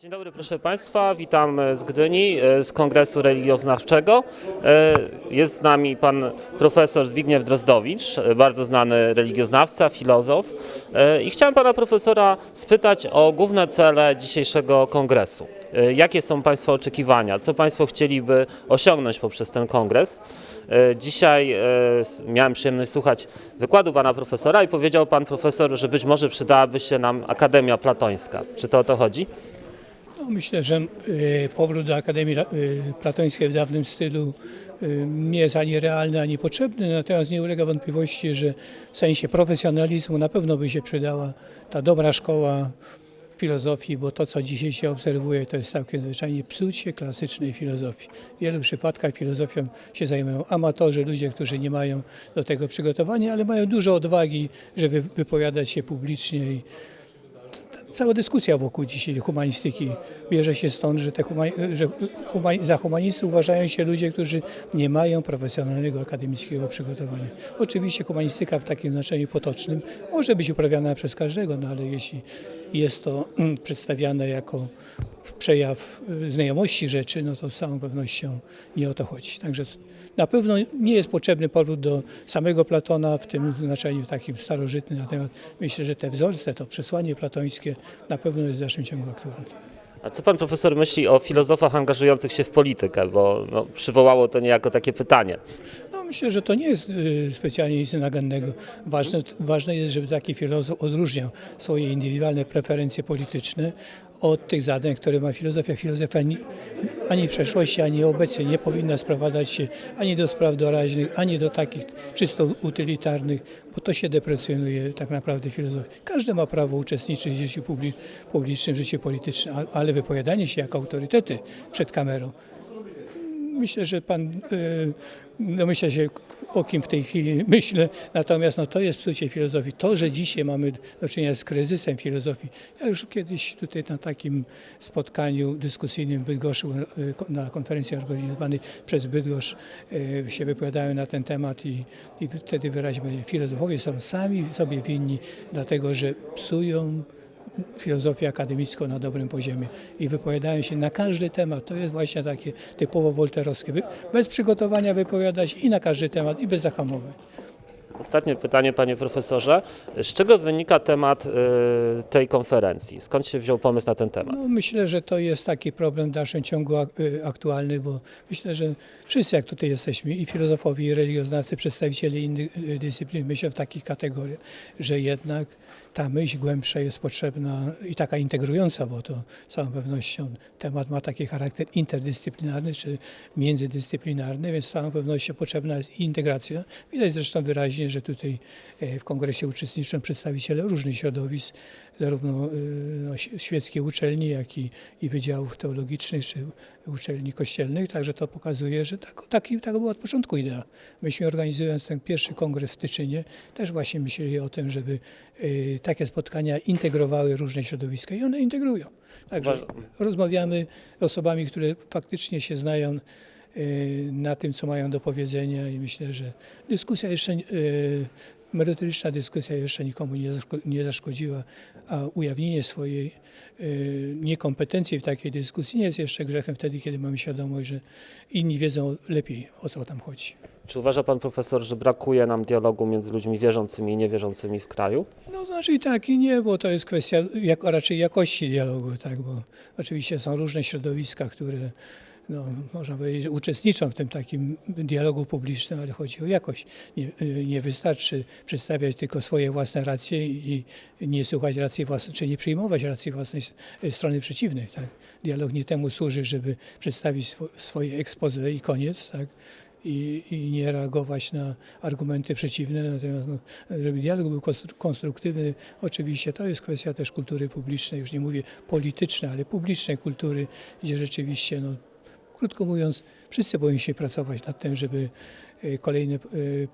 Dzień dobry proszę Państwa, witam e, z Gdyni, e, z Kongresu Religioznawczego. E, Jest z nami pan profesor Zbigniew Drozdowicz, bardzo znany religioznawca, filozof. I chciałem pana profesora spytać o główne cele dzisiejszego kongresu. Jakie są Państwa oczekiwania? Co Państwo chcieliby osiągnąć poprzez ten kongres? Dzisiaj miałem przyjemność słuchać wykładu pana profesora i powiedział pan profesor, że być może przydałaby się nam Akademia Platońska. Czy to o to chodzi? No, myślę, że y, powrót do Akademii y, Platońskiej w dawnym stylu y, nie jest ani realny, ani potrzebny, natomiast nie ulega wątpliwości, że w sensie profesjonalizmu na pewno by się przydała ta dobra szkoła filozofii, bo to, co dzisiaj się obserwuje, to jest całkiem zwyczajnie psucie klasycznej filozofii. W wielu przypadkach filozofią się zajmują amatorzy, ludzie, którzy nie mają do tego przygotowania, ale mają dużo odwagi, żeby wypowiadać się publicznie i Cała dyskusja wokół dzisiaj humanistyki bierze się stąd, że, te huma, że huma, za humanistów uważają się ludzie, którzy nie mają profesjonalnego akademickiego przygotowania. Oczywiście humanistyka w takim znaczeniu potocznym może być uprawiana przez każdego, no ale jeśli jest to mm, przedstawiane jako przejaw y, znajomości rzeczy, no to z całą pewnością nie o to chodzi. Także na pewno nie jest potrzebny powrót do samego Platona w tym znaczeniu takim starożytnym, natomiast myślę, że te wzorce, to przesłanie platońskie na pewno jest w dalszym ciągu aktualne. A co pan profesor myśli o filozofach angażujących się w politykę? Bo no, przywołało to niejako takie pytanie. No, myślę, że to nie jest y, specjalnie nic nagannego. Ważne, ważne jest, żeby taki filozof odróżniał swoje indywidualne preferencje polityczne od tych zadań, które ma filozofia. Filozofia ani, ani w przeszłości, ani obecnie nie powinna sprowadzać się ani do spraw doraźnych, ani do takich czysto utylitarnych, bo to się deprecjonuje tak naprawdę filozofię. Każdy ma prawo uczestniczyć w życiu publi- publicznym, w życiu politycznym, ale wypowiadanie się jako autorytety przed kamerą Myślę, że pan domyśla się, o kim w tej chwili myślę, natomiast no, to jest psucie filozofii. To, że dzisiaj mamy do czynienia z kryzysem filozofii. Ja już kiedyś tutaj na takim spotkaniu dyskusyjnym w Bydgoszu, y, na konferencji organizowanej przez Bydgoszcz y, się wypowiadałem na ten temat i, i wtedy wyraźnie filozofowie są sami sobie winni, dlatego że psują filozofię akademicką na dobrym poziomie i wypowiadają się na każdy temat. To jest właśnie takie typowo wolterowskie. Bez przygotowania wypowiadać i na każdy temat i bez zahamowań. Ostatnie pytanie, panie profesorze. Z czego wynika temat y, tej konferencji? Skąd się wziął pomysł na ten temat? No, myślę, że to jest taki problem w dalszym ciągu y, aktualny, bo myślę, że wszyscy jak tutaj jesteśmy, i filozofowie, i religioznawcy, przedstawiciele innych y, dyscyplin, myślę w takich kategoriach, że jednak ta myśl głębsza jest potrzebna i taka integrująca, bo to z całą pewnością temat ma taki charakter interdyscyplinarny czy międzydyscyplinarny, więc z całą pewnością potrzebna jest integracja. Widać zresztą wyraźnie, że tutaj e, w kongresie uczestniczą przedstawiciele różnych środowisk, zarówno y, no, ś- świeckiej uczelni, jak i, i wydziałów teologicznych czy uczelni kościelnych. Także to pokazuje, że tak, taki, taka była od początku idea. Myśmy organizując ten pierwszy kongres w Tyczynie też właśnie myśleli o tym, żeby y, takie spotkania integrowały różne środowiska i one integrują. Także rozmawiamy z osobami, które faktycznie się znają y, na tym, co mają do powiedzenia i myślę, że dyskusja jeszcze, y, merytoryczna dyskusja jeszcze nikomu nie, zaszko- nie zaszkodziła, a ujawnienie swojej y, niekompetencji w takiej dyskusji nie jest jeszcze grzechem wtedy, kiedy mamy świadomość, że inni wiedzą lepiej, o co tam chodzi. Czy uważa pan profesor, że brakuje nam dialogu między ludźmi wierzącymi i niewierzącymi w kraju? No znaczy tak i nie, bo to jest kwestia jak, raczej jakości dialogu, tak, bo oczywiście są różne środowiska, które no, można powiedzieć, uczestniczą w tym takim dialogu publicznym, ale chodzi o jakość. Nie, nie wystarczy przedstawiać tylko swoje własne racje i nie słuchać racji własnej, czy nie przyjmować racji własnej strony przeciwnej. Tak. Dialog nie temu służy, żeby przedstawić swo, swoje expose i koniec, tak i, i nie reagować na argumenty przeciwne. Natomiast no, żeby dialog był konstru- konstruktywny, oczywiście to jest kwestia też kultury publicznej, już nie mówię politycznej, ale publicznej kultury, gdzie rzeczywiście, no, krótko mówiąc, Wszyscy powinniśmy pracować nad tym, żeby kolejne e,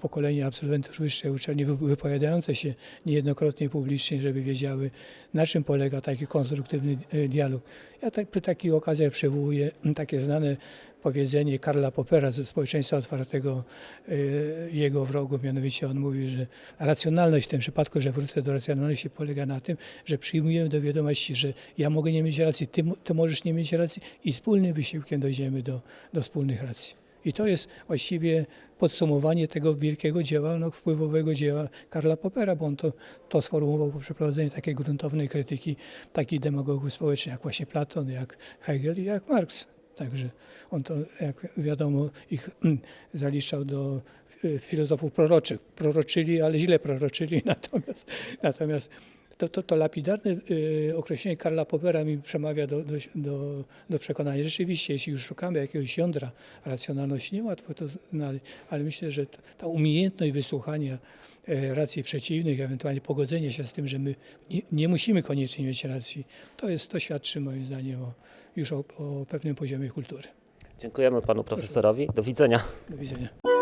pokolenia absolwentów wyższej uczelni wy- wypowiadające się niejednokrotnie publicznie, żeby wiedziały, na czym polega taki konstruktywny e, dialog. Ja tak, przy takich okazjach przywołuję mm, takie znane powiedzenie Karla Popera ze społeczeństwa otwartego, jego wrogów, mianowicie on mówi, że racjonalność w tym przypadku, że wrócę do racjonalności, polega na tym, że przyjmujemy do wiadomości, że ja mogę nie mieć racji, ty, ty możesz nie mieć racji i wspólnym wysiłkiem dojdziemy do, do wspólnych racji. I to jest właściwie podsumowanie tego wielkiego dzieła, no, wpływowego dzieła Karla Popera, bo on to, to sformułował po przeprowadzeniu takiej gruntownej krytyki takich demagogów społecznych, jak właśnie Platon, jak Hegel i jak Marx. Także on to, jak wiadomo, ich zaliczał do e, filozofów proroczych. Proroczyli, ale źle proroczyli, natomiast, natomiast to, to, to lapidarne y, określenie Karla Popera mi przemawia do, do, do, do przekonania. Rzeczywiście, jeśli już szukamy jakiegoś jądra racjonalności, niełatwo to znaleźć, ale myślę, że ta, umiejętność wysłuchania e, racji przeciwnych, ewentualnie pogodzenia się z tym, że my nie, nie musimy koniecznie mieć racji, to, jest, to świadczy moim zdaniem o, już o, o pewnym poziomie kultury. Dziękujemy panu profesorowi. Do widzenia. Do widzenia.